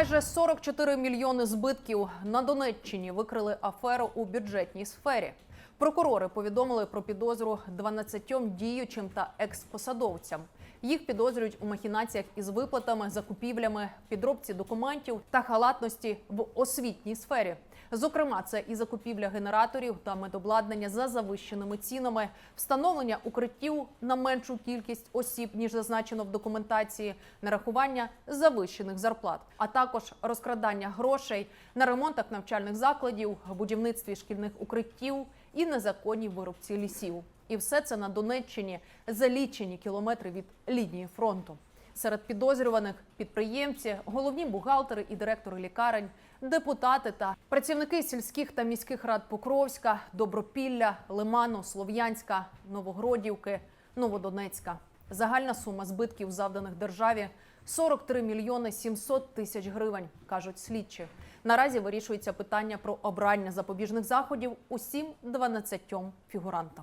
Майже 44 мільйони збитків на Донеччині викрили аферу у бюджетній сфері. Прокурори повідомили про підозру 12 діючим та експосадовцям. Їх підозрюють у махінаціях із виплатами, закупівлями, підробці документів та халатності в освітній сфері. Зокрема, це і закупівля генераторів та медобладнання за завищеними цінами, встановлення укриттів на меншу кількість осіб ніж зазначено в документації, нарахування завищених зарплат, а також розкрадання грошей на ремонтах навчальних закладів, будівництві шкільних укриттів і незаконній вирубці лісів. І все це на Донеччині за лічені кілометри від лінії фронту. Серед підозрюваних підприємці, головні бухгалтери і директори лікарень, депутати та працівники сільських та міських рад Покровська, Добропілля, Лиману, Слов'янська, Новогродівки, Новодонецька. Загальна сума збитків, завданих державі 43 мільйони 700 тисяч гривень, кажуть слідчі. Наразі вирішується питання про обрання запобіжних заходів усім 12 фігурантам.